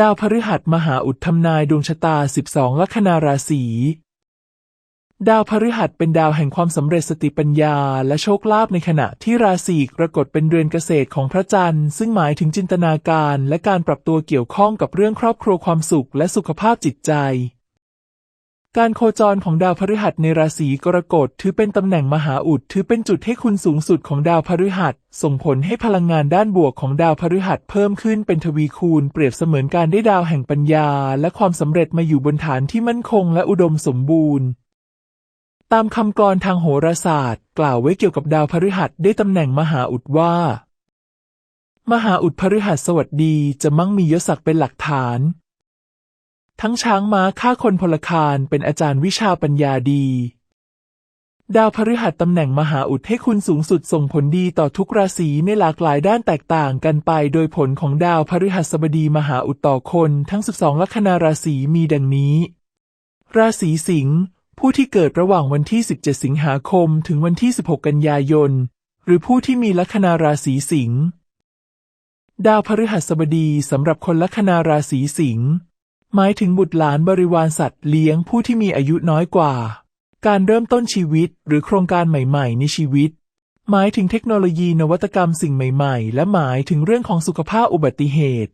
ดาวพฤหัสมหาอุดทำนายดวงชะตา 12 ลัคนาราศี ดาวพฤหัสเป็นดาวแห่งความสำเร็จสติปัญญา และโชคลาภในขณะที่ราศีกรกฎเป็นเรือนเกษตรของพระจันทร์ ซึ่งหมายถึงจินตนาการและการปรับตัวเกี่ยวข้องกับเรื่องครอบครัวความสุขและสุขภาพจิตใจ การโคจรของดาวพฤหัสในราศีกรกฎถือเป็นตำแหน่งมหาอุดถือเป็นจุดให้คุณสูงสุดของดาวพฤหัส ส่งผลให้พลังงานด้านบวกของดาวพฤหัสเพิ่มขึ้นเป็นทวีคูณ เปรียบเสมือนการได้ดาวแห่งปัญญา และความสำเร็จมาอยู่บนฐานที่มั่นคงและอุดมสมบูรณ์ ตามคำกรทางโหราศาสตร์ กล่าวไว้เกี่ยวกับดาวพฤหัสได้ตำแหน่งมหาอุดว่า มหาอุดพฤหัสสวัสดีจะมั่งมียศศักดิ์เป็นหลักฐาน ทั้งช้างม้าฆ่าคนพลคารเป็นอาจารย์วิชาปัญญาดี ดาวพฤหัสตำแหน่งมหาอุดให้คุณสูงสุดส่งผลดีต่อทุกราศีในหลากหลายด้านแตกต่างกันไป โดยผลของดาวพฤหัสบดีมหาอุดต่อคนทั้ง 12 ลัคนาราศีมีดังนี้ ราศีสิงห์ผู้ที่เกิดระหว่างวันที่ 17 สิงหาคม ถึงวันที่ 16 กันยายน หรือผู้ที่มีลัคนาราศีสิงห์ดาวพฤหัสบดีสำหรับคนลัคนาราศีสิงห์ หมายถึงบุตรหลานบริวารสัตว์เลี้ยงผู้ที่มีอายุน้อยกว่า การเริ่มต้นชีวิตหรือโครงการใหม่ ๆ ในชีวิต หมายถึงเทคโนโลยีนวัตกรรมสิ่งใหม่ ๆ และหมายถึงเรื่องของสุขภาพอุบัติเหตุ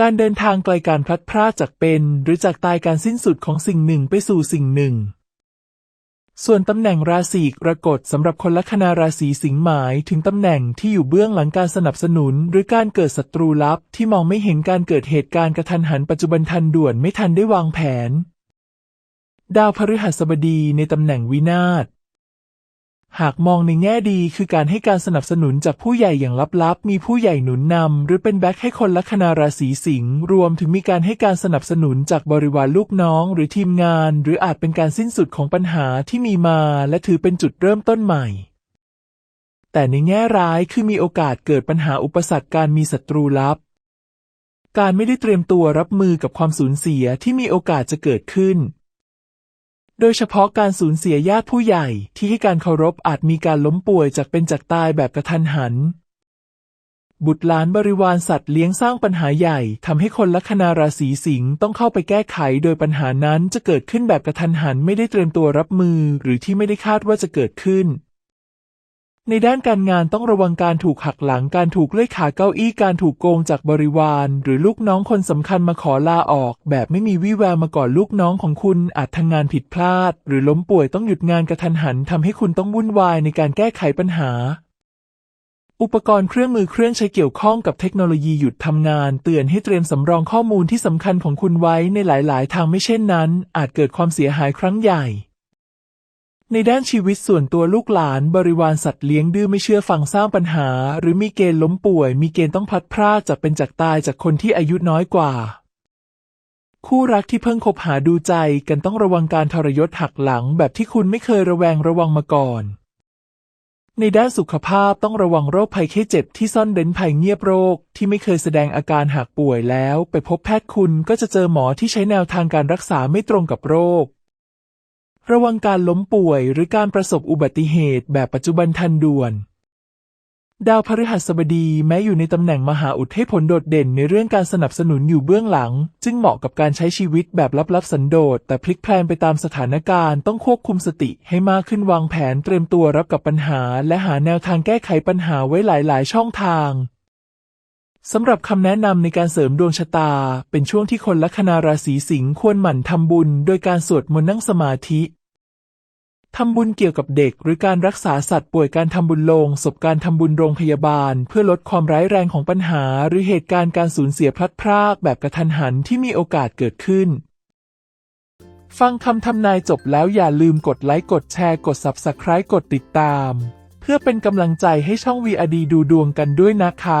การเดินทางไกลการพลัดพรากจากเป็น หรือจากตายการสิ้นสุดของสิ่งหนึ่งไปสู่สิ่งหนึ่ง ส่วนตำแหน่งราศีกรกฎสำหรับคนลัคนาราศีสิงห์หมายถึงตำแหน่งที่อยู่เบื้องหลังการสนับสนุน หรือการเกิดศัตรูลับที่มองไม่เห็นการเกิดเหตุการณ์กระทันหันปัจจุบันทันด่วนไม่ทันได้วางแผน ดาวพฤหัสบดีในตำแหน่งวินาศ หากมองในแง่ดีคือการให้การสนับสนุนจากผู้ใหญ่อย่างลับๆ มีผู้ใหญ่หนุนนำหรือเป็นแบ็คให้คนลัคนาราศีสิงห์รวมถึงมีการให้การสนับสนุนจากบริวารลูกน้อง หรือทีมงาน หรืออาจเป็นการสิ้นสุดของปัญหาที่มีมา และถือเป็นจุดเริ่มต้นใหม่ แต่ในแง่ร้ายคือมีโอกาสเกิดปัญหาอุปสรรคการมีศัตรูลับ การไม่ได้เตรียมตัวรับมือกับความสูญเสียที่มีโอกาสจะเกิดขึ้น โดยเฉพาะการสูญเสียญาติผู้ใหญ่ที่ให้การเคารพอาจมีการล้มป่วยจากเป็นจากตายแบบกระทันหัน บุตรหลานบริวารสัตว์เลี้ยงสร้างปัญหาใหญ่ทำให้คนลัคนาราศีสิงห์ต้องเข้าไปแก้ไข โดยปัญหานั้นจะเกิดขึ้นแบบกระทันหันไม่ได้เตรียมตัวรับมือ หรือที่ไม่ได้คาดว่าจะเกิดขึ้น ในด้านการงานต้องระวังการถูกหักหลัง การถูกเลื่อยขาเก้าอี้ การถูกโกงจากบริวาร หรือลูกน้องคนสำคัญมาขอลาออก แบบไม่มีวี่แววมาก่อนลูกน้องของคุณ อาจทำงานผิดพลาด หรือล้มป่วยต้องหยุดงานกระทันหันทำให้คุณต้องวุ่นวายในการแก้ไขปัญหา อุปกรณ์เครื่องมือเครื่องใช้เกี่ยวข้องกับเทคโนโลยีหยุดทำงาน เตือนให้เตรียมสำรองข้อมูลที่สำคัญของคุณไว้ในหลาย ๆ ทางไม่เช่นนั้น อาจเกิดความเสียหายครั้งใหญ่ ในด้านชีวิตส่วนตัวลูกหลานบริวารสัตว์เลี้ยงดื้อไม่เชื่อฟังสร้างปัญหา หรือมีเกณฑ์ล้มป่วย มีเกณฑ์ต้องพลัดพรากจากเป็นจากตายจากคนที่อายุน้อยกว่า คู่รักที่เพิ่งคบหาดูใจกันต้องระวังการทรยศหักหลังแบบที่คุณไม่เคยระแวงระวังมาก่อน ในด้านสุขภาพต้องระวังโรคภัยไข้เจ็บที่ซ่อนเร้นภัยเงียบโรค ที่ไม่เคยแสดงอาการหากป่วยแล้ว ไปพบแพทย์คุณก็จะเจอหมอที่ใช้แนวทางการรักษาไม่ตรงกับโรค ระวังการล้มป่วยหรือการประสบอุบัติเหตุแบบปัจจุบันทันด่วน ดาวพฤหัสบดีแม้อยู่ในตำแหน่งมหาอุดให้ผลโดดเด่นในเรื่องการสนับสนุนอยู่เบื้องหลัง จึงเหมาะกับการใช้ชีวิตแบบลับๆสันโดษแต่พลิกแพลงไปตามสถานการณ์ต้องควบคุมสติให้มากขึ้นวางแผนเตรียมตัวรับกับปัญหา และหาแนวทางแก้ไขปัญหาไว้หลายๆ ช่องทาง สำหรับคำแนะนำในการเสริมดวงชะตา เป็นช่วงที่คนลัคนาราศีสิงห์ควรหมั่นทำบุญ โดยการสวดมนต์นั่งสมาธิทำบุญเกี่ยวกับเด็ก หรือการรักษาสัตว์ป่วยการทำบุญโลงศพการทำบุญโรงพยาบาล เพื่อลดความร้ายแรงของปัญหา หรือเหตุการณ์การสูญเสียพลัดพรากแบบกระทันหันที่มีโอกาสเกิดขึ้น ฟังคำทำนายจบแล้วอย่าลืมกดไลค์กดแชร์กด Subscribe กดติดตาม เพื่อเป็นกำลังใจให้ช่อง VRD ดูดวงกันด้วยนะคะ